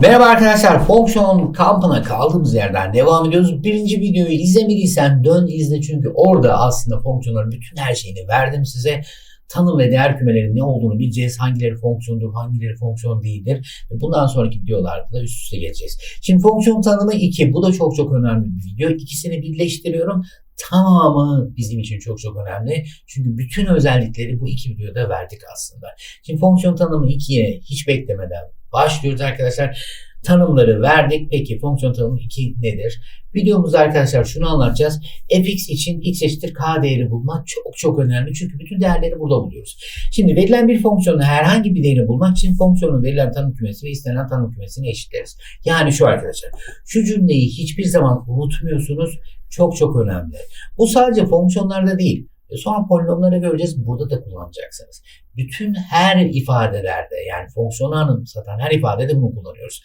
Merhaba arkadaşlar, fonksiyon kampına kaldığımız yerden devam ediyoruz. Birinci videoyu izlemediysen dön izle çünkü orada aslında fonksiyonların bütün her şeyini verdim size. Tanım ve değer kümelerinin ne olduğunu bileceğiz. Hangileri fonksiyondur, hangileri fonksiyon değildir. Bundan sonraki videolarda da üst üste geleceğiz. Şimdi fonksiyon tanımı 2. Bu da çok çok önemli bir video. İkisini birleştiriyorum. Tamamı bizim için çok çok önemli. Çünkü bütün özellikleri bu iki videoda verdik aslında. Şimdi fonksiyon tanımı 2'ye hiç beklemeden başlıyoruz arkadaşlar. Tanımları verdik. Peki fonksiyon tanımı 2 nedir? Videomuzda arkadaşlar şunu anlatacağız. fx için x eşittir k değeri bulmak çok çok önemli. Çünkü bütün değerleri burada buluyoruz. Şimdi verilen bir fonksiyonun herhangi bir değerini bulmak için fonksiyonun verilen tanım kümesi ve istenen tanım kümesini eşitleriz. Yani şu arkadaşlar. Şu cümleyi hiçbir zaman unutmuyorsunuz. Çok çok önemli. Bu sadece fonksiyonlarda değil. E, Sonra polinomları göreceğiz. Burada da kullanacaksınız. Bütün her ifadelerde yani fonksiyonu anımsatan her ifadede bunu kullanıyoruz.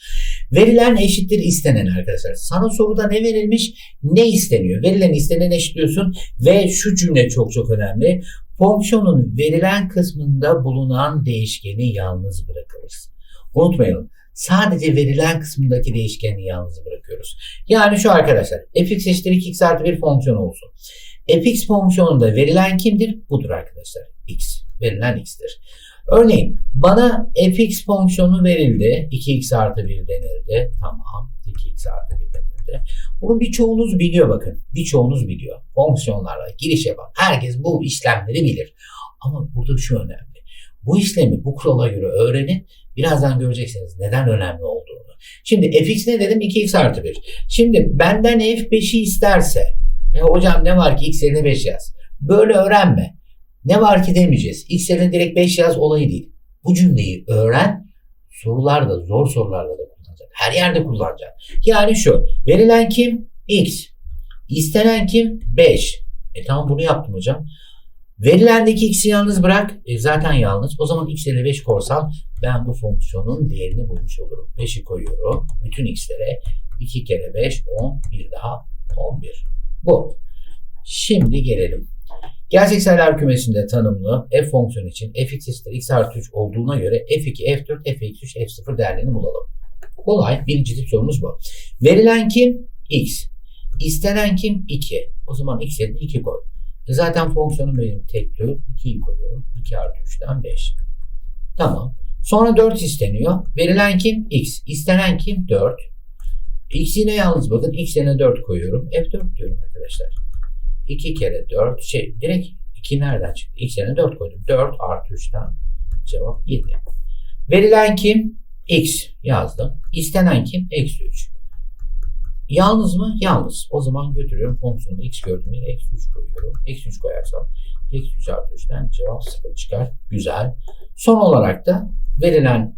Verilen eşittir istenen arkadaşlar. Sana soruda ne verilmiş ne isteniyor. Verilen istenen eşitliyorsun ve şu cümle çok çok önemli. Fonksiyonun verilen kısmında bulunan değişkeni yalnız bırakırız. Unutmayalım. Sadece verilen kısmındaki değişkeni yalnız bırakıyoruz. Yani şu arkadaşlar fx eşittir 2x artı bir fonksiyon olsun. Fx fonksiyonunda verilen kimdir? Budur arkadaşlar. x. Verilen x'tir. Örneğin bana fx fonksiyonu verildi. 2x artı 1 denildi. Tamam. 2x artı 1 denildi. Bunu birçoğunuz biliyor bakın. Birçoğunuz biliyor. Fonksiyonlarla giriş yapan herkes bu işlemleri bilir. Ama burada şu önemli. Bu işlemi bu kurala göre öğrenin. Birazdan göreceksiniz neden önemli olduğunu. Şimdi fx ne dedim? 2x artı 1. Şimdi benden f5'i isterse e hocam ne var ki x yerine 5 yaz. Böyle öğrenme. Ne var ki demeyeceğiz. X yerine direkt 5 yaz olayı değil. Bu cümleyi öğren. Sorularda, zor sorularda da kullanacak. Her yerde kullanacak. Yani şu. Verilen kim? X. İstenen kim? 5. E tamam bunu yaptım hocam. Verilendeki x'i yalnız bırak. E zaten yalnız. O zaman x yerine 5 koysam ben bu fonksiyonun değerini bulmuş olurum. 5'i koyuyorum. Bütün x'lere 2 kere 5, 10, bir daha 11. Bu. Şimdi gelelim. Gerçek sayılar kümesinde tanımlı f fonksiyonu için fx eşittir x artı 3 olduğuna göre f2, f4, fx3, f0 değerlerini bulalım. Kolay. Birinci tip sorumuz bu. Verilen kim? x. İstenen kim? 2. O zaman x yerine 2 koy. E Zaten fonksiyonum benim tek tür. 2'yi koyuyorum. 2 artı 3'ten 5. Tamam. Sonra 4 isteniyor. Verilen kim? X. İstenen kim? 4. X yine yalnız bakın. X yerine 4 koyuyorum. F4 diyorum arkadaşlar. 2 kere 4 şey direkt 2 nereden çıktı? X yerine 4 koydum. 4 artı 3'ten cevap 7. Verilen kim? X yazdım. İstenen kim? Eksi 3. Yalnız mı? Yalnız. O zaman götürüyorum fonksiyonu x gördüğüm yere eksi 3 koyuyorum. Eksi 3 koyarsam eksi 3 artı 3'ten cevap 0 çıkar. Güzel. Son olarak da verilen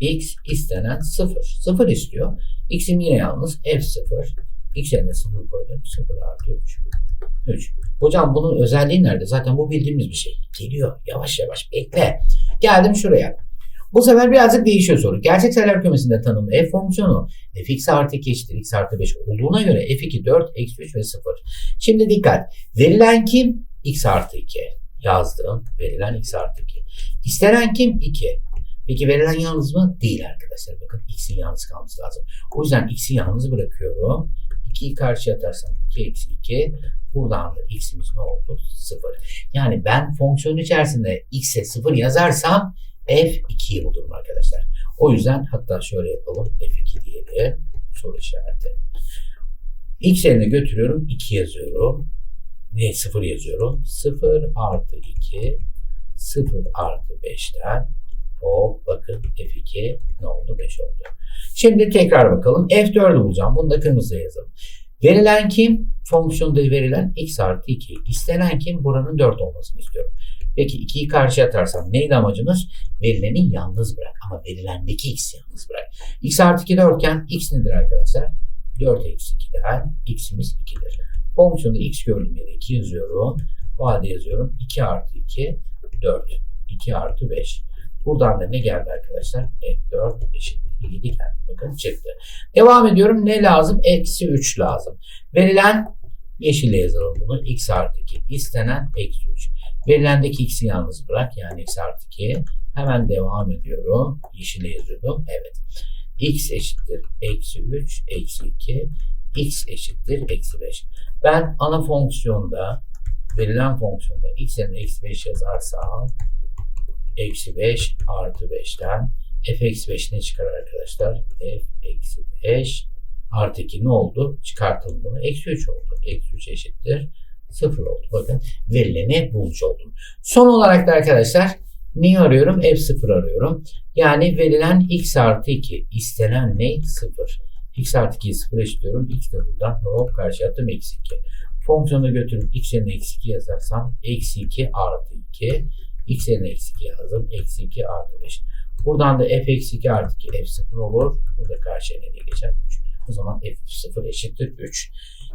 x istenen 0. 0 istiyor. X'im yine yalnız f0. X yerine 0 koydum. 0 artı 3. 3. Hocam bunun özelliği nerede? Zaten bu bildiğimiz bir şey. Geliyor. Yavaş yavaş bekle. Geldim şuraya. Bu sefer birazcık değişiyor soru. Gerçek sayılar kümesinde tanımlı f fonksiyonu fx artı 2 eşittir x artı 5 olduğuna göre f2 4, eksi 3 ve 0. Şimdi dikkat. Verilen kim? x artı 2. Yazdım. Verilen x artı 2. İstenen kim? 2. Peki verilen yalnız mı? Değil arkadaşlar. Bakın x'in yalnız kalması lazım. O yüzden x'i yalnız bırakıyorum. 2'yi karşıya atarsam 2 eksi 2. Buradan da x'imiz ne oldu? 0. Yani ben fonksiyon içerisinde x'e 0 yazarsam f2'yi bulurum arkadaşlar. O yüzden hatta şöyle yapalım. f2 diyelim. Soru işareti. x yerine götürüyorum. 2 yazıyorum. Ne 0 yazıyorum. 0 artı 2 0 artı 5'ten hop bakın f2 ne oldu? 5 oldu. Şimdi tekrar bakalım. f4'ü bulacağım. Bunu da kırmızıya yazalım. Verilen kim? Fonksiyonda verilen x artı 2. İstenen kim? Buranın 4 olmasını istiyorum. Peki 2'yi karşıya atarsam neydi amacımız? Verileni yalnız bırak. Ama verilendeki x'i yalnız bırak. x artı 2 4'ken x nedir arkadaşlar? 4 eksi 2'den x'imiz 2'dir. Fonksiyonda x gördüğüm yere 2 yazıyorum. O halde yazıyorum. 2 artı 2 4. 2 artı 5. Buradan da ne geldi arkadaşlar? F4 eşittir 7 geldi. Bakın çıktı. Devam ediyorum. Ne lazım? Eksi 3 lazım. Verilen yeşille yazalım bunu. x artı 2. İstenen eksi 3. Verilendeki x'i yalnız bırak. Yani x artı 2. Hemen devam ediyorum. Yeşile yazıyordum. Evet. x eşittir eksi 3 eksi 2 x eşittir eksi 5. Ben ana fonksiyonda verilen fonksiyonda x yerine eksi 5 yazarsam eksi 5 artı 5'ten f eksi 5 ne çıkar arkadaşlar? f eksi 5 artı 2 ne oldu? Çıkartalım bunu. Eksi 3 oldu. Eksi 3 eşittir 0 oldu. Bakın verileni bulmuş oldum. Son olarak da arkadaşlar neyi arıyorum? F0 arıyorum. Yani verilen x artı 2 istenen ne? 0. x artı 2'yi 0 eşitliyorum. x de buradan hop karşı attım eksi 2. Fonksiyonu götürüp x yerine eksi 2 yazarsam eksi 2 artı 2. x yerine eksi 2 yazdım. Eksi 2 artı 5. Buradan da f eksi 2 artı 2 f0 olur. Bu da karşı nereye geçer? 3. O zaman f0 eşittir 3.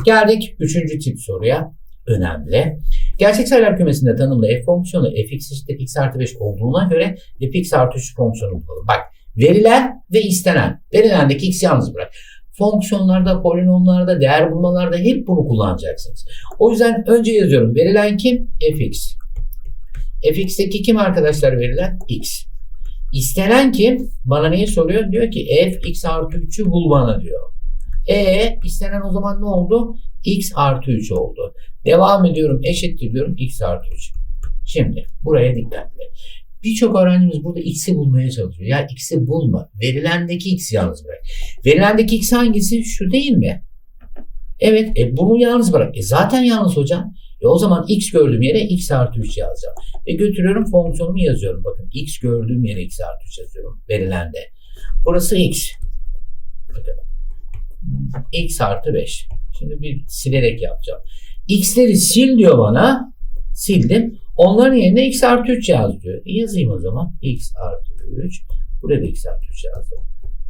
Geldik 3. tip soruya. Önemli. Gerçek sayılar kümesinde tanımlı f fonksiyonu fx eşittir x artı 5 olduğuna göre fx artı 3 fonksiyonu bulalım. Bak verilen ve istenen. Verilendeki x yalnız bırak. Fonksiyonlarda, polinomlarda, değer bulmalarda hep bunu kullanacaksınız. O yüzden önce yazıyorum. Verilen kim? fx. Fx'teki kim arkadaşlar verilen? x. İstenen kim? Bana neyi soruyor? Diyor ki f x artı 3'ü bul bana diyor. E istenen o zaman ne oldu? x artı 3 oldu. Devam ediyorum eşittir diyorum x artı 3. Şimdi buraya dikkatli. Birçok öğrencimiz burada x'i bulmaya çalışıyor. Ya x'i bulma. Verilendeki x yalnız bırak. Verilendeki x hangisi? Şu değil mi? Evet. E bunu yalnız bırak. E zaten yalnız hocam. E o zaman x gördüğüm yere x artı 3 yazacağım. Ve götürüyorum fonksiyonumu yazıyorum. Bakın x gördüğüm yere x artı 3 yazıyorum. Verilende. Burası x. Bakın. x artı 5. Şimdi bir silerek yapacağım. x'leri sil diyor bana. Sildim. Onların yerine x artı 3 yaz diyor. E yazayım o zaman. x artı 3. Buraya da x artı 3 yazdım.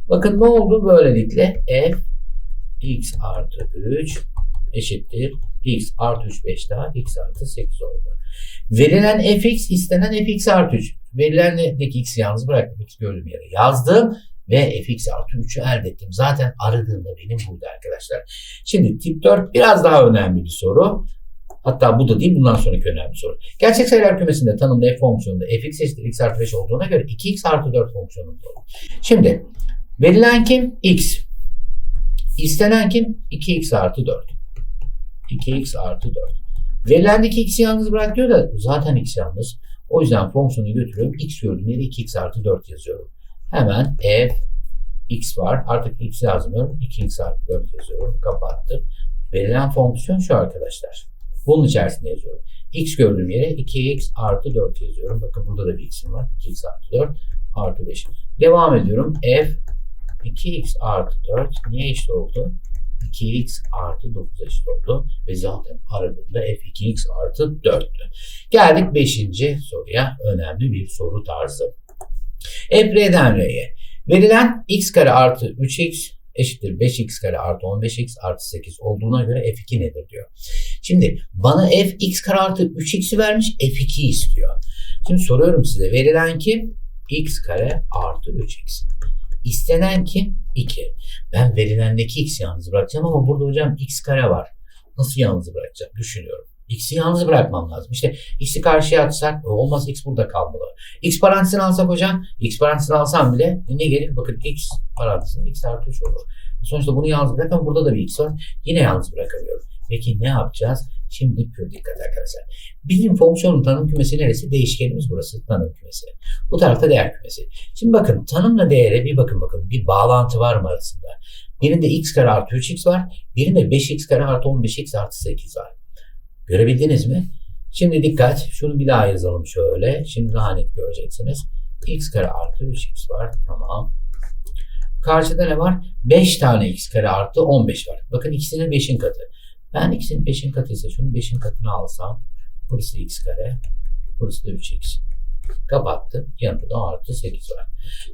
Bakın ne oldu? Böylelikle f x artı 3 eşittir x artı 3 5 daha x artı 8 oldu. Verilen fx istenen fx artı 3. Verilendeki x yalnız bıraktım. x gördüğüm yere yazdım ve fx artı 3'ü elde ettim. Zaten aradığımda benim burada arkadaşlar. Şimdi tip 4 biraz daha önemli bir soru. Hatta bu da değil bundan sonraki önemli soru. Gerçek sayılar kümesinde tanımlı f fonksiyonunda fx eşittir x artı 5 olduğuna göre 2x artı 4 fonksiyonunda olur. Şimdi verilen kim? x. İstenen kim? 2x artı 4. 2x artı 4. Verilendeki x'i yalnız bırak diyor da zaten x yalnız. O yüzden fonksiyonu götürüyorum. x gördüğüm yere 2x artı 4 yazıyorum. Hemen f x var. Artık x yazmıyorum. 2x artı 4 yazıyorum. Kapattım. Verilen fonksiyon şu arkadaşlar. Bunun içerisinde yazıyorum. x gördüğüm yere 2x artı 4 yazıyorum. Bakın burada da bir x'im var. 2x artı 4 artı 5. Devam ediyorum. f 2x artı 4 niye eşit oldu? 2x artı 9 eşit oldu. Ve zaten aradığında f 2x artı 4'tü. Geldik 5. soruya. Önemli bir soru tarzı. f r'den r'ye. Verilen x kare artı 3x eşittir 5x kare artı 15x artı 8 olduğuna göre f2 nedir diyor. Şimdi bana f x kare artı 3x'i vermiş f2 istiyor. Şimdi soruyorum size verilen kim? x kare artı 3x. İstenen kim? 2. Ben verilendeki x yalnız bırakacağım ama burada hocam x kare var. Nasıl yalnız bırakacağım? Düşünüyorum. X'i yalnız bırakmam lazım. İşte x'i karşıya atsak olmaz x burada kalmalı. X parantezini alsak hocam x parantezini alsam bile ne gelir? Bakın x parantezinde x artı 3 olur. Sonuçta bunu yalnız bırak ama burada da bir x var. Yine yalnız bırakamıyorum. Peki ne yapacağız? Şimdi pür dikkat arkadaşlar. Bizim fonksiyonun tanım kümesi neresi? Değişkenimiz burası tanım kümesi. Bu tarafta değer kümesi. Şimdi bakın tanımla değere bir bakın bakın bir bağlantı var mı arasında? Birinde x kare artı 3x var. Birinde 5x kare artı 15x artı 8 var. Görebildiniz mi? Şimdi dikkat. Şunu bir daha yazalım şöyle. Şimdi daha net göreceksiniz. x kare artı 3x var. Tamam. Karşıda ne var? 5 tane x kare artı 15 var. Bakın ikisinin 5'in katı. Ben x'in 5'in katıysa şunun 5'in katını alsam burası x kare, burası da 3x. Kapattım. Yanında da artı 8 var.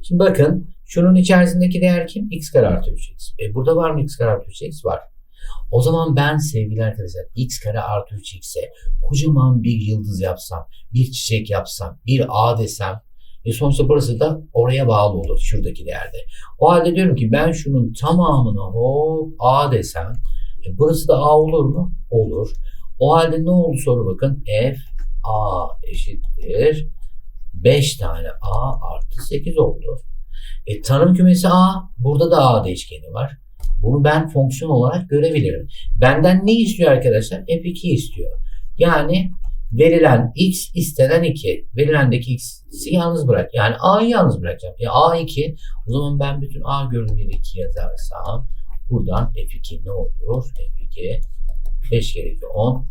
Şimdi bakın şunun içerisindeki değer kim? x kare artı 3x. E burada var mı x kare artı 3x? Var. O zaman ben sevgili arkadaşlar x kare artı 3x'e kocaman bir yıldız yapsam, bir çiçek yapsam, bir a desem e sonuçta burası da oraya bağlı olur şuradaki değerde. O halde diyorum ki ben şunun tamamına hop a desem e burası da a olur mu? Olur. O halde ne oldu soru bakın. f a eşittir 5 tane a artı 8 oldu. E, tanım kümesi A. Burada da A değişkeni var. Bunu ben fonksiyon olarak görebilirim. Benden ne istiyor arkadaşlar? F2 istiyor. Yani verilen x istenen 2. Verilendeki x'i yalnız bırak. Yani a'yı yalnız bırakacağım. E a2 o zaman ben bütün a görünümleri 2 yazarsam buradan f2 ne olur? f2 5 kere 2 10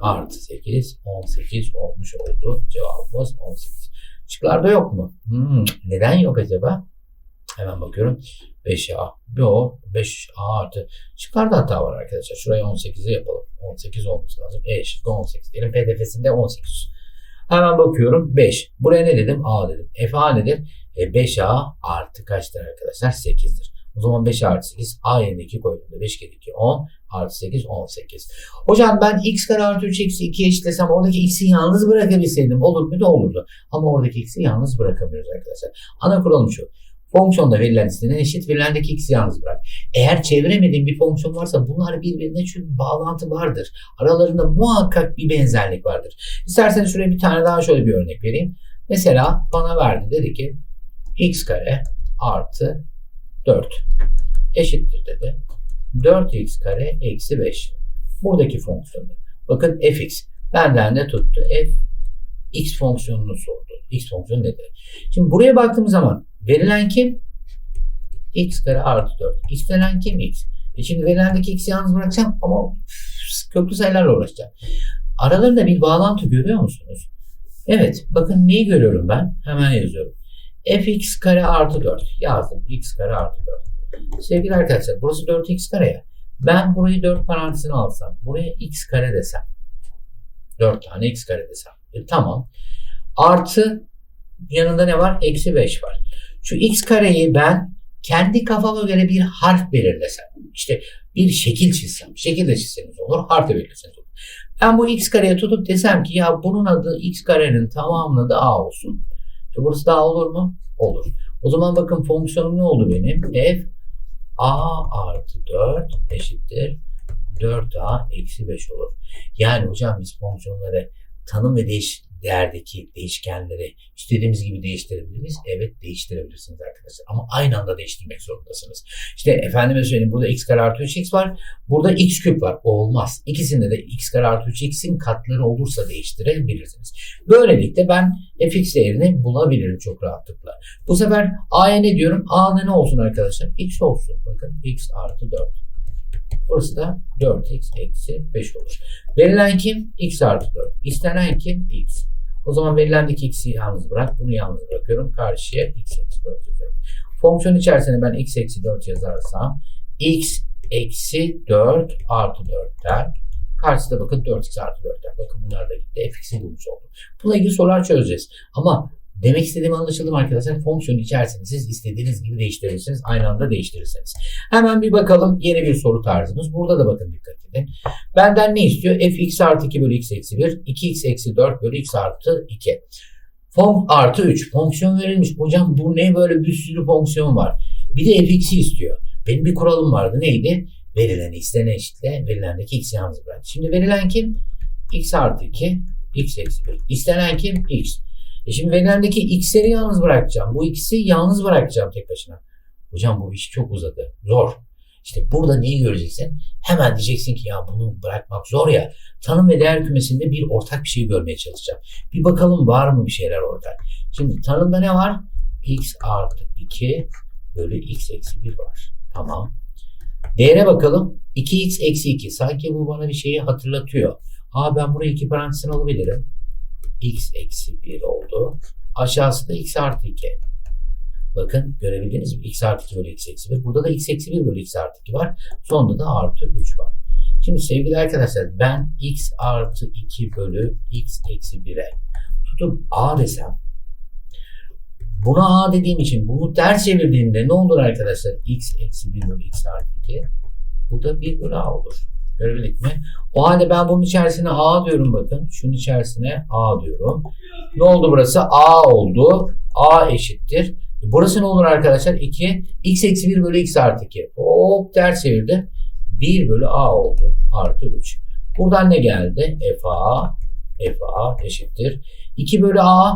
artı 8 18 olmuş oldu. Cevabımız 18. Şıklarda yok mu? Hmm, neden yok acaba? Hemen bakıyorum. 5A. Yok 5A artı. Şıklarda hata var arkadaşlar. Şurayı 18'e yapalım. 18 olması lazım. E şıkkı 18 diyelim. PDF'sinde 18. Hemen bakıyorum 5. Buraya ne dedim? A dedim. F A nedir? E 5A artı kaçtır arkadaşlar? 8'dir. O zaman 5 artı 8 A yerine 2 koyduğumda 5 kere 2 10 artı 8 18. Hocam ben x kare artı 3 eksi 2 eşitlesem oradaki x'i yalnız bırakabilseydim olur mu? Da olurdu. Ama oradaki x'i yalnız bırakamıyoruz arkadaşlar. Ana kuralım şu. Fonksiyonda verilen istenen eşit verilendeki x'i yalnız bırak. Eğer çeviremediğin bir fonksiyon varsa bunlar birbirine çünkü bağlantı vardır. Aralarında muhakkak bir benzerlik vardır. İsterseniz şuraya bir tane daha şöyle bir örnek vereyim. Mesela bana verdi dedi ki x kare artı 4 eşittir dedi. 4x kare eksi 5. Buradaki fonksiyonu. Bakın fx. Benden ne tuttu? f x fonksiyonunu sordu. x fonksiyonu nedir? Şimdi buraya baktığımız zaman verilen kim? x kare artı 4. İstenen kim? x. E şimdi verilendeki x'i yalnız bırakacağım ama köklü sayılarla uğraşacağım. Aralarında bir bağlantı görüyor musunuz? Evet. Bakın neyi görüyorum ben? Hemen yazıyorum. Fx kare artı 4. Yazdım. x kare artı 4. Sevgili arkadaşlar burası 4x kare ya. Ben burayı 4 parantezine alsam. Buraya x kare desem. 4 tane x kare desem. E, tamam. Artı yanında ne var? Eksi 5 var. Şu x kareyi ben kendi kafama göre bir harf belirlesem. İşte bir şekil çizsem. Şekil de çizseniz olur. Harf de belirleseniz olur. Ben bu x kareye tutup desem ki ya bunun adı x karenin tamamının da a olsun. Burası da a olur mu? Olur. O zaman bakın fonksiyonum ne oldu benim? f a artı 4 eşittir 4a eksi 5 olur. Yani hocam biz fonksiyonları tanım ve değiş değerdeki değişkenleri istediğimiz gibi değiştirebilir miyiz? Evet değiştirebilirsiniz arkadaşlar. Ama aynı anda değiştirmek zorundasınız. İşte efendime söyleyeyim burada x kare artı 3x var. Burada x küp var. Olmaz. İkisinde de x kare artı 3x'in katları olursa değiştirebilirsiniz. Böylelikle ben fx değerini bulabilirim çok rahatlıkla. Bu sefer a'ya ne diyorum? a'da ne olsun arkadaşlar? x olsun. Bakın x artı 4. Burası da 4x eksi 5 olur. Verilen kim? x artı 4. İstenen kim? x. O zaman verilendeki x'i yalnız bırak. Bunu yalnız bırakıyorum. Karşıya x eksi 4 yazıyorum. Fonksiyon içerisinde ben x eksi 4 yazarsam x eksi 4 artı 4'ten karşısında bakın 4x artı 4'ten. Bakın bunlar da gitti. fx'i bulmuş oldum. Bununla ilgili sorular çözeceğiz. Ama Demek istediğim anlaşıldı mı arkadaşlar? Fonksiyon içerisinde siz istediğiniz gibi değiştirirsiniz. Aynı anda değiştirirseniz. Hemen bir bakalım yeni bir soru tarzımız. Burada da bakın dikkat edin. Benden ne istiyor? fx artı 2 bölü x eksi 1. 2x eksi 4 bölü x artı 2. Fon artı 3. Fonksiyon verilmiş. Hocam bu ne böyle bir sürü fonksiyon var. Bir de fx'i istiyor. Benim bir kuralım vardı. Neydi? Verilen istenen eşitle verilendeki x'i yalnız bırak. Şimdi verilen kim? x artı 2, x eksi 1. İstenen kim? x. E şimdi verilendeki x'leri yalnız bırakacağım. Bu ikisi yalnız bırakacağım tek başına. Hocam bu iş çok uzadı. Zor. İşte burada neyi göreceksin? Hemen diyeceksin ki ya bunu bırakmak zor ya. Tanım ve değer kümesinde bir ortak bir şey görmeye çalışacağım. Bir bakalım var mı bir şeyler ortak. Şimdi tanımda ne var? x artı 2 bölü x eksi 1 var. Tamam. Değere bakalım. 2x eksi 2. Sanki bu bana bir şeyi hatırlatıyor. Aa ben burayı iki parantezine alabilirim x eksi 1 oldu. Aşağısı da x artı 2. Bakın görebildiniz mi? x artı 2 bölü x eksi 1. Burada da x eksi 1 bölü x artı 2 var. Sonunda da artı 3 var. Şimdi sevgili arkadaşlar ben x artı 2 bölü x eksi 1'e tutup a desem buna a dediğim için bunu ters çevirdiğimde ne olur arkadaşlar? x eksi 1 bölü x artı 2 bu da 1 bölü a olur. Görebildik mi? O halde ben bunun içerisine A diyorum bakın. Şunun içerisine A diyorum. Ne oldu burası? A oldu. A eşittir. Burası ne olur arkadaşlar? 2. X eksi 1 bölü X artı 2. Hop ters çevirdi. 1 bölü A oldu. Artı 3. Buradan ne geldi? FA FA eşittir. 2 bölü A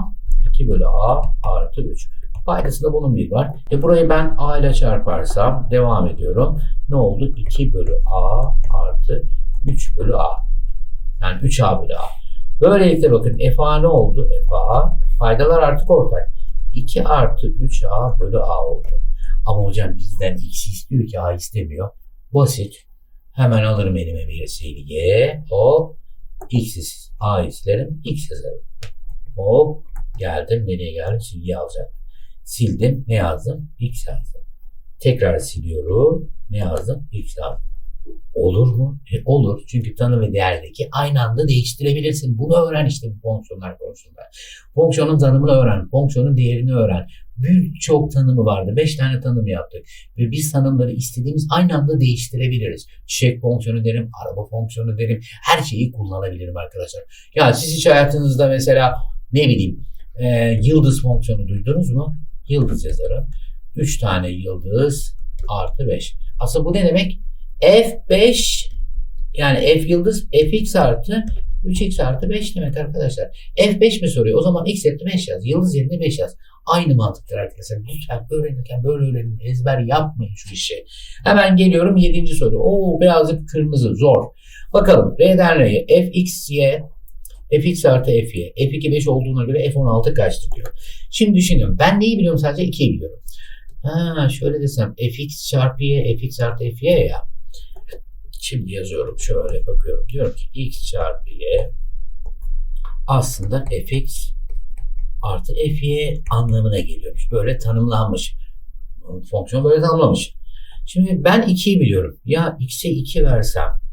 2 bölü A artı 3. Paydasında bunun 1 var. E burayı ben a ile çarparsam devam ediyorum. Ne oldu? 2 bölü a artı 3 bölü a. Yani 3a bölü a. Böylelikle bakın fa ne oldu? fa faydalar artık ortak. 2 artı 3a bölü a oldu. Ama hocam bizden x istiyor ki a istemiyor. Basit. Hemen alırım elime bir silgi. Hop. X a isterim. X yazarım. Hop. Geldim. Nereye geldim? Silgi alacağım. Sildim. Ne yazdım? X yazdım. Tekrar siliyorum. Ne yazdım? X yazdım. Olur mu? E, olur. Çünkü tanım ve değerdeki aynı anda değiştirebilirsin. Bunu öğren işte bu fonksiyonlar konusunda. Fonksiyonun tanımını öğren. Fonksiyonun değerini öğren. Birçok tanımı vardı. Beş tane tanım yaptık. Ve biz tanımları istediğimiz aynı anda değiştirebiliriz. Çiçek fonksiyonu derim, araba fonksiyonu derim. Her şeyi kullanabilirim arkadaşlar. Ya siz hiç hayatınızda mesela ne bileyim e, yıldız fonksiyonu duydunuz mu? Yıldız yazarım. 3 tane yıldız artı 5. Aslında bu ne demek? F5 yani F yıldız Fx artı 3x artı 5 demek arkadaşlar. F5 mi soruyor? O zaman x yerine 5 yaz. Yıldız yerine 5 yaz. Aynı mantıktır arkadaşlar. Lütfen öğrenirken böyle öğrenin. Ezber yapmayın şu işi. Hemen geliyorum 7. soru. Oo birazcık kırmızı zor. Bakalım R'den R'ye fx, y fx artı fy. f2 5 olduğuna göre f16 kaçtır diyor. Şimdi düşünüyorum. Ben neyi biliyorum? Sadece 2'yi biliyorum. Ha şöyle desem fx çarpı y fx artı fy ya. Şimdi yazıyorum şöyle bakıyorum. Diyorum ki x çarpı y aslında fx artı fy anlamına geliyormuş. Böyle tanımlanmış. Fonksiyon böyle tanımlamış. Şimdi ben 2'yi biliyorum. Ya x'e 2 versem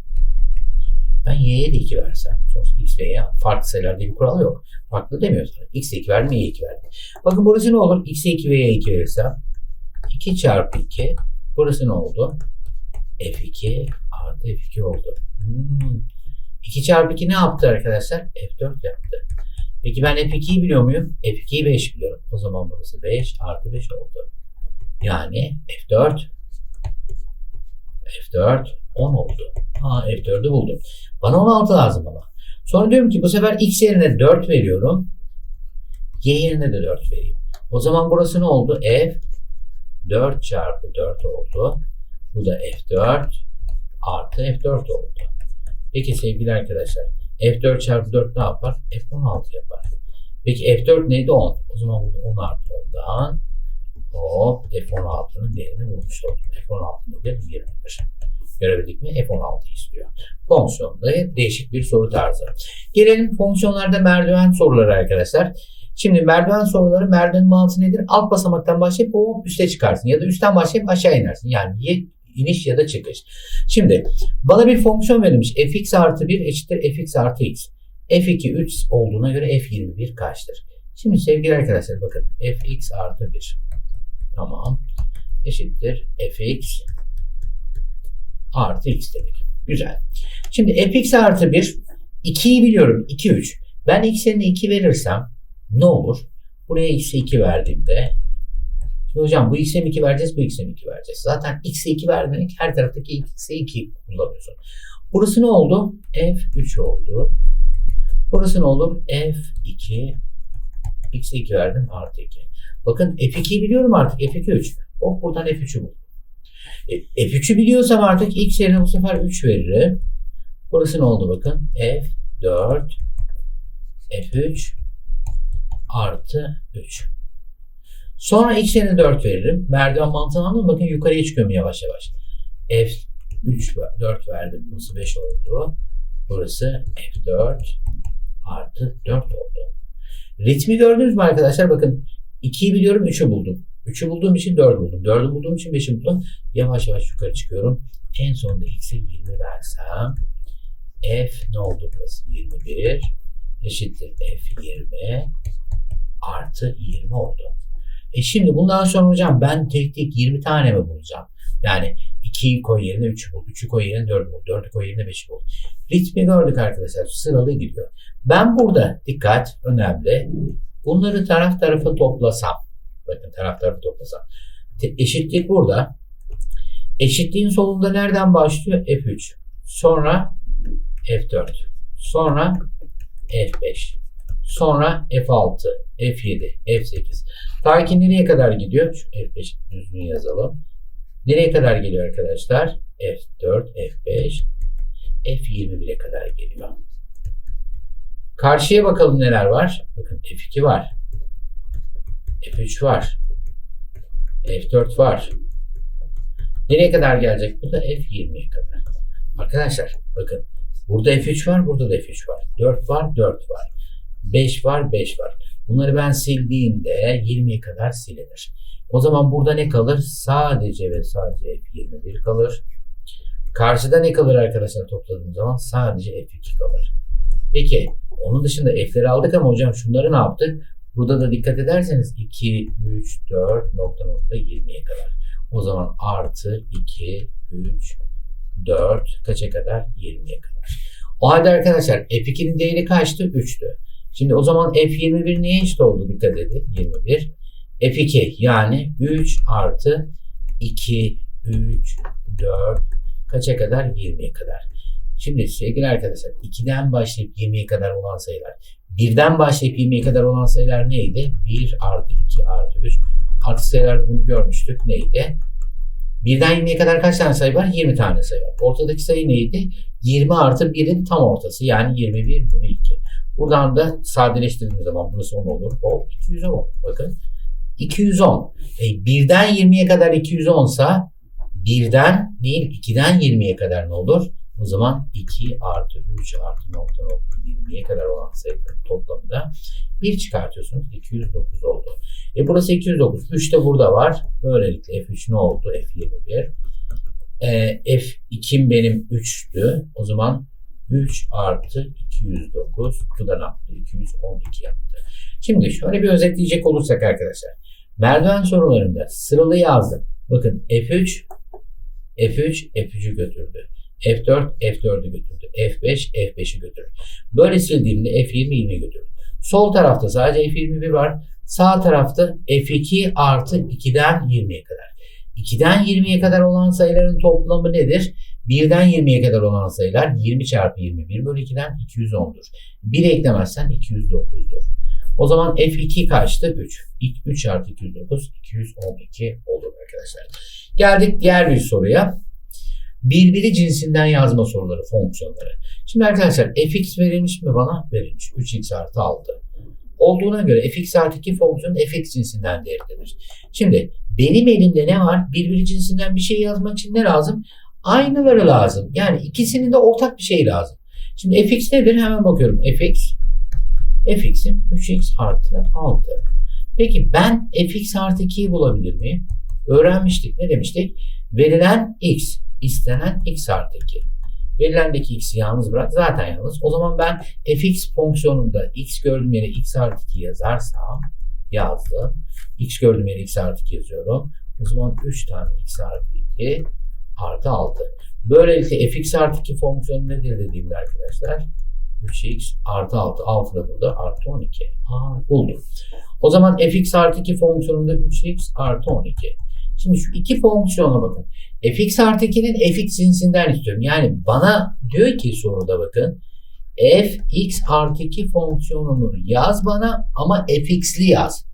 ben y'ye de 2 versem. Sonuçta x ve y farklı sayılar bir kural yok. Farklı demiyoruz. X'e 2 verdim, y'ye 2 verdim. Bakın burası ne olur? x'e 2 ve y'ye 2 verirsem 2 çarpı 2 burası ne oldu? F2 artı F2 oldu. Hmm. 2 çarpı 2 ne yaptı arkadaşlar? F4 yaptı. Peki ben F2'yi biliyor muyum? F2'yi 5 biliyorum. O zaman burası 5 artı 5 oldu. Yani F4 F4 10 oldu. Ha F4'ü buldum. Bana 16 lazım ama. Sonra diyorum ki bu sefer X yerine 4 veriyorum. Y yerine de 4 vereyim. O zaman burası ne oldu? F 4 çarpı 4 oldu. Bu da F4 artı F4 oldu. Peki sevgili arkadaşlar F4 çarpı 4 ne yapar? F16 yapar. Peki F4 neydi? 10. O zaman burada 10 artı 10'dan hop F16'nın değerini bulmuş olduk. F16 nedir? 20'dir. Görebildik mi? F16 istiyor. Fonksiyonda değişik bir soru tarzı. Gelelim fonksiyonlarda merdiven soruları arkadaşlar. Şimdi merdiven soruları merdivenin mantığı nedir? Alt basamaktan başlayıp hop üste çıkarsın ya da üstten başlayıp aşağı inersin. Yani iniş ya da çıkış. Şimdi bana bir fonksiyon verilmiş. fx artı 1 eşittir fx artı x. f2 3 olduğuna göre f21 kaçtır? Şimdi sevgili arkadaşlar bakın fx artı 1 tamam eşittir fx artı x dedik. Güzel. Şimdi fx artı 1 2'yi biliyorum. 2 3. Ben x yerine 2 verirsem ne olur? Buraya x'e 2 verdiğimde hocam bu x'e 2 vereceğiz, bu x'e 2 vereceğiz. Zaten x'e 2 vermedik her taraftaki x'e 2 kullanıyorsun. Burası ne oldu? F3 oldu. Burası ne olur? F2 x'e 2 verdim artı 2. Bakın F2'yi biliyorum artık. F2 3. Oh buradan F3'ü buldum. E, F3'ü biliyorsam artık x yerine bu sefer 3 veririm. Burası ne oldu bakın? F4 F3 artı 3. Sonra x yerine 4 veririm. Merdiven mantığını anladın Bakın yukarıya çıkıyorum yavaş yavaş. F3 4 verdim. Burası 5 oldu. Burası F4 artı 4 oldu. Ritmi gördünüz mü arkadaşlar? Bakın 2'yi biliyorum 3'ü buldum. 3'ü bulduğum için 4 buldum. 4'ü bulduğum için 5'i buldum. Yavaş yavaş yukarı çıkıyorum. En sonunda x'e 20 versem f ne oldu burası? 21 eşittir f20 artı 20 oldu. E şimdi bundan sonra hocam ben tek tek 20 tane mi bulacağım? Yani 2'yi koy yerine 3'ü bul, 3'ü koy yerine 4'ü bul, 4'ü koy yerine 5'i bul. Ritmi gördük arkadaşlar. Sıralı gidiyor. Ben burada dikkat önemli. Bunları taraf tarafa toplasam. Bakın taraf tarafa toplasam. Eşitlik burada. Eşitliğin solunda nereden başlıyor? F3. Sonra F4. Sonra F5. Sonra F6, F7, F8. Ta ki nereye kadar gidiyor? Şu F5 düzgün yazalım. Nereye kadar geliyor arkadaşlar? F4, F5, F21'e kadar geliyor. Karşıya bakalım neler var. Bakın F2 var. F3 var. F4 var. Nereye kadar gelecek? Bu da F20'ye kadar. Arkadaşlar bakın burada F3 var, burada da F3 var. 4 var, 4 var. 5 var, 5 var. Bunları ben sildiğimde 20'ye kadar silinir. O zaman burada ne kalır? Sadece ve sadece F21 kalır. Karşıda ne kalır arkadaşlar topladığım zaman? Sadece F2 kalır. Peki onun dışında F'leri aldık ama hocam şunları ne yaptık? Burada da dikkat ederseniz 2, 3, 4 nokta nokta 20'ye kadar. O zaman artı 2, 3, 4 kaça kadar? 20'ye kadar. O halde arkadaşlar F2'nin değeri kaçtı? 3'tü. Şimdi o zaman F21 neye eşit oldu? Dikkat edin. 21. F2 yani 3 artı 2, 3, 4 kaça kadar? 20'ye kadar. Şimdi sevgili arkadaşlar 2'den başlayıp 20'ye kadar olan sayılar. 1'den başlayıp 20'ye kadar olan sayılar neydi? 1 artı 2 artı 3. Artı sayılarda bunu görmüştük. Neydi? 1'den 20'ye kadar kaç tane sayı var? 20 tane sayı var. Ortadaki sayı neydi? 20 artı 1'in tam ortası. Yani 21 bölü 2. Buradan da sadeleştirdiğimiz zaman burası 10 olur. O 210. Bakın. 210. E, 1'den 20'ye kadar 210 sa 1'den değil 2'den 20'ye kadar ne olur? O zaman 2 artı 3 artı nokta nokta 20'ye kadar olan sayıların toplamı da 1 çıkartıyorsunuz. 209 oldu. E burası 209. 3 de burada var. Böylelikle F3 ne oldu? F21. E, F2 benim 3'tü. O zaman 3 artı 209. Bu da ne yaptı? 212 yaptı. Şimdi şöyle bir özetleyecek olursak arkadaşlar. Merdiven sorularında sıralı yazdım. Bakın F3 F3 F3'ü götürdü. F4 F4'ü götürdü. F5 F5'i götürdü. Böyle sildiğimde F20 20 götürdü. Sol tarafta sadece F21 var. Sağ tarafta F2 artı 2'den 20'ye kadar. 2'den 20'ye kadar olan sayıların toplamı nedir? 1'den 20'ye kadar olan sayılar 20 çarpı 21 bölü 2'den 210'dur. 1 eklemezsen 209'dur. O zaman F2 kaçtı? 3. 3 artı 209 212 olur arkadaşlar. Geldik diğer bir soruya birbiri cinsinden yazma soruları, fonksiyonları. Şimdi arkadaşlar fx verilmiş mi bana? Verilmiş. 3x artı 6. Olduğuna göre fx artı 2 fonksiyon fx cinsinden değerlidir. Şimdi benim elimde ne var? Birbiri cinsinden bir şey yazmak için ne lazım? Aynıları lazım. Yani ikisinin de ortak bir şey lazım. Şimdi fx nedir? Hemen bakıyorum. fx fx'im 3x artı 6. Peki ben fx artı 2'yi bulabilir miyim? Öğrenmiştik. Ne demiştik? Verilen x istenen x artı 2. Verilendeki x'i yalnız bırak. Zaten yalnız. O zaman ben fx fonksiyonunda x gördüğüm yere x artı 2 yazarsam yazdım. x gördüğüm yere x artı 2 yazıyorum. O zaman 3 tane x artı 2 artı 6. Böylelikle fx artı 2 fonksiyonu nedir dediğimde arkadaşlar 3x artı 6. 6 da burada artı 12. Aa, buldum. O zaman fx artı 2 fonksiyonunda 3x artı 12. Şimdi şu iki fonksiyona bakın. fx artı 2'nin fx cinsinden istiyorum. Yani bana diyor ki soruda bakın fx artı 2 fonksiyonunu yaz bana ama fx'li yaz.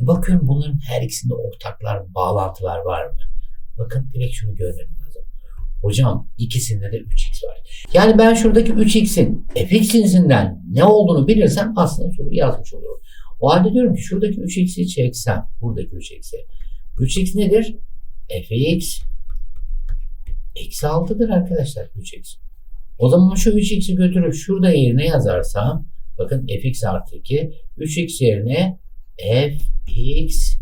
Bakın bunların her ikisinde ortaklar, bağlantılar var mı? Bakın direkt şunu görmem lazım. Hocam ikisinde de 3x var. Yani ben şuradaki 3x'in fx cinsinden ne olduğunu bilirsem aslında soruyu yazmış olurum. O halde diyorum ki şuradaki 3x'i çeksem, buradaki 3x'i 3x nedir? fx eksi 6'dır arkadaşlar 3x. O zaman şu 3x'i götürüp şurada yerine yazarsam bakın fx artı 2 3x yerine fx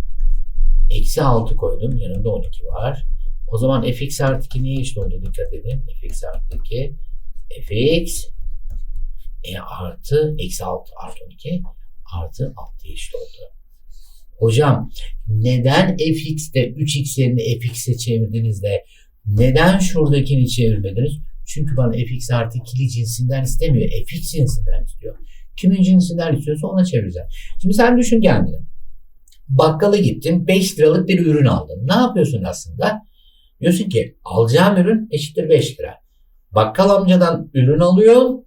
eksi 6 koydum. Yanında 12 var. O zaman fx artı 2 neye eşit oldu? Dikkat edin. fx artı 2 fx e, artı eksi 6 artı 12 artı 6 eşit oldu. Hocam neden fx'te 3x yerine fx'e çevirdiniz de neden şuradakini çevirmediniz? Çünkü bana fx artı ikili cinsinden istemiyor. fx cinsinden istiyor. Kimin cinsinden istiyorsa ona çevireceğim. Şimdi sen düşün kendini. Bakkala gittin 5 liralık bir ürün aldın. Ne yapıyorsun aslında? Diyorsun ki alacağım ürün eşittir 5 lira. Bakkal amcadan ürün alıyorsun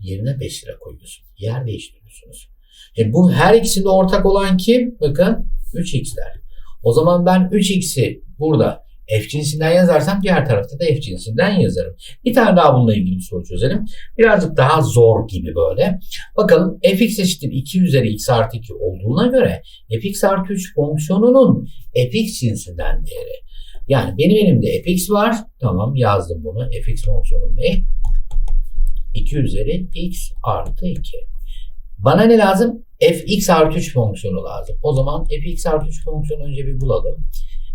yerine 5 lira koyuyorsun. Yer değiştiriyorsun. E bu her ikisinde ortak olan kim? Bakın 3x'ler. O zaman ben 3x'i burada f cinsinden yazarsam diğer tarafta da f cinsinden yazarım. Bir tane daha bununla ilgili bir soru çözelim. Birazcık daha zor gibi böyle. Bakalım fx eşittir 2 üzeri x artı 2 olduğuna göre fx artı 3 fonksiyonunun fx cinsinden değeri. Yani benim elimde fx var. Tamam yazdım bunu. fx fonksiyonum ne? 2 üzeri x artı 2. Bana ne lazım? fx artı 3 fonksiyonu lazım. O zaman fx artı 3 fonksiyonu önce bir bulalım.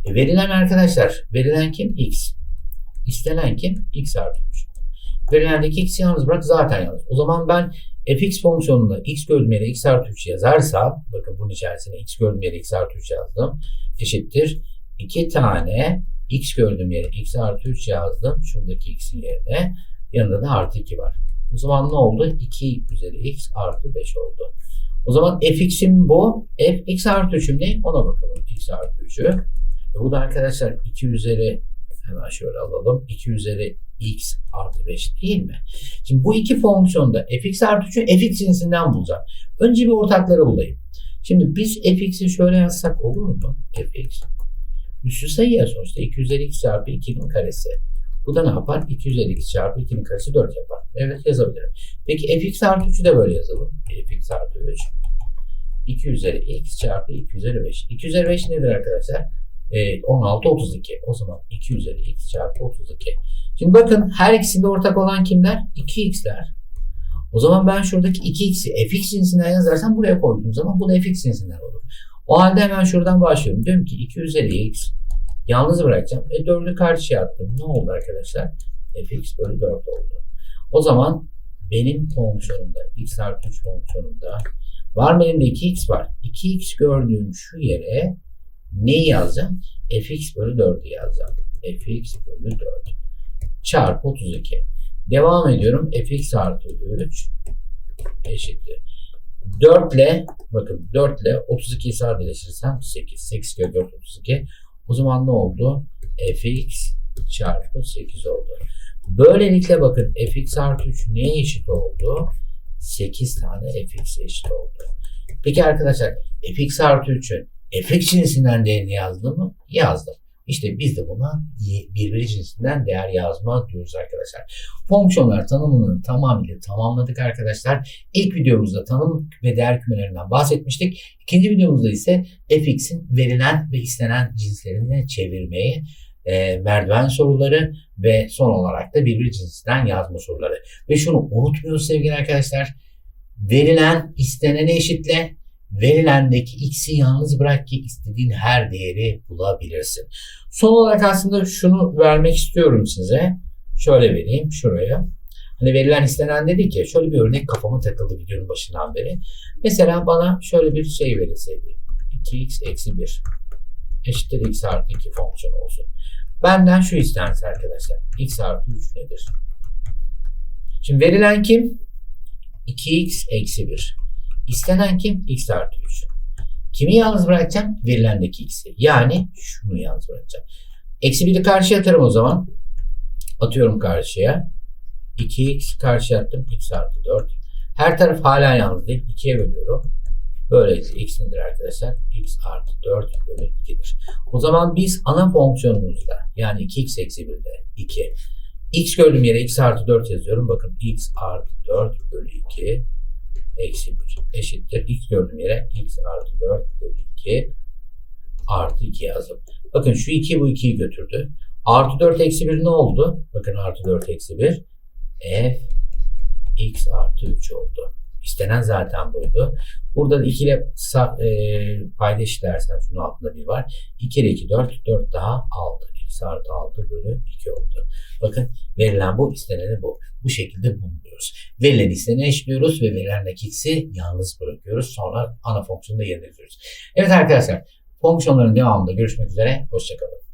E, verilen arkadaşlar, verilen kim? x. İstenen kim? x artı 3. Verilendeki x'i yalnız bırak zaten yalnız. O zaman ben fx fonksiyonunda x yere x artı 3 yazarsam, bakın bunun içerisine x yere x artı 3 yazdım. Eşittir. 2 tane x gördüğüm yere x artı 3 yazdım. Şuradaki x'in yerine. Yanında da artı 2 var. O zaman ne oldu? 2 üzeri x artı 5 oldu. O zaman fx'im bu. f x artı 3'üm ne? Ona bakalım. x artı 3'ü. E bu da arkadaşlar 2 üzeri hemen şöyle alalım. 2 üzeri x artı 5 değil mi? Şimdi bu iki fonksiyonda fx artı 3'ü fx cinsinden bulacağım. Önce bir ortakları bulayım. Şimdi biz fx'i şöyle yazsak olur mu? fx. Üstü sayı ya sonuçta. 2 üzeri x çarpı 2'nin karesi. Bu da ne yapar? 2 üzeri x çarpı 2'nin karesi 4 yapar. Evet yazabilirim. Peki fx artı 3'ü de böyle yazalım. fx artı 3. 2 üzeri x çarpı 2 üzeri 5. 2 üzeri 5 nedir arkadaşlar? E, 16, 32. O zaman 2 üzeri x çarpı 32. Şimdi bakın her ikisinde ortak olan kimler? 2x'ler. O zaman ben şuradaki 2x'i fx cinsinden yazarsam buraya koyduğum zaman bu da fx cinsinden olur. O halde hemen şuradan başlıyorum. Diyorum ki 2 üzeri x yalnız bırakacağım. E 4'ü karşıya attım. Ne oldu arkadaşlar? fx bölü 4 oldu. O zaman benim fonksiyonumda x artı 3 fonksiyonumda var mı elimde 2x var. 2x gördüğüm şu yere neyi yazacağım? fx bölü 4'ü yazacağım. fx bölü 4 çarpı 32. Devam ediyorum. fx artı 3 eşittir. 4 ile bakın 4 ile 32'yi sadeleştirirsem 8. 8 kere 4 32. O zaman ne oldu? fx çarpı 8 oldu. Böylelikle bakın fx artı 3 neye eşit oldu? 8 tane fx eşit oldu. Peki arkadaşlar fx artı 3'ün fx cinsinden değerini yazdım mı? Yazdım. İşte biz de buna birbiri cinsinden değer yazma diyoruz arkadaşlar. Fonksiyonlar tanımını tamamıyla tamamladık arkadaşlar. İlk videomuzda tanım ve değer kümelerinden bahsetmiştik. İkinci videomuzda ise fx'in verilen ve istenen cinslerini çevirmeyi, e, merdiven soruları ve son olarak da birbiri cinsinden yazma soruları. Ve şunu unutmuyoruz sevgili arkadaşlar. Verilen istenene eşitle verilendeki x'i yalnız bırak ki istediğin her değeri bulabilirsin. Son olarak aslında şunu vermek istiyorum size. Şöyle vereyim şuraya. Hani verilen istenen dedik ya şöyle bir örnek kafama takıldı videonun başından beri. Mesela bana şöyle bir şey verilseydi. 2x eksi 1 eşittir x artı 2 fonksiyon olsun. Benden şu istense arkadaşlar. x artı 3 nedir? Şimdi verilen kim? 2x eksi 1. İstenen kim? x artı 3. Kimi yalnız bırakacağım? Verilendeki x'i. Yani şunu yalnız bırakacağım. Eksi 1'i karşıya atarım o zaman. Atıyorum karşıya. 2x karşıya attım. x artı 4. Her taraf hala yalnız değil. 2'ye bölüyorum. Böylece x nedir arkadaşlar? x artı 4 bölü 2'dir. O zaman biz ana fonksiyonumuzda yani 2x eksi 1'de 2. x gördüğüm yere x artı 4 yazıyorum. Bakın x artı 4 bölü 2 eksi 1 eşittir. x gördüğüm yere x artı 4 bölü 2 artı 2 yazdım. Bakın şu 2 bu 2'yi götürdü. Artı 4 eksi 1 ne oldu? Bakın artı 4 eksi 1 f x artı 3 oldu. İstenen zaten buydu. Burada da 2 ile e, payda eşitlersem şunun altında bir var. 2 ile 2 4, 4 daha 6. x artı 6 bölü 2 oldu. Bakın verilen bu, isteneni bu. Bu şekilde bulunuyoruz. Verilen isteneni eşitliyoruz ve verilendeki x'i yalnız bırakıyoruz. Sonra ana fonksiyonu da yerine. Evet arkadaşlar fonksiyonların devamında görüşmek üzere. Hoşçakalın.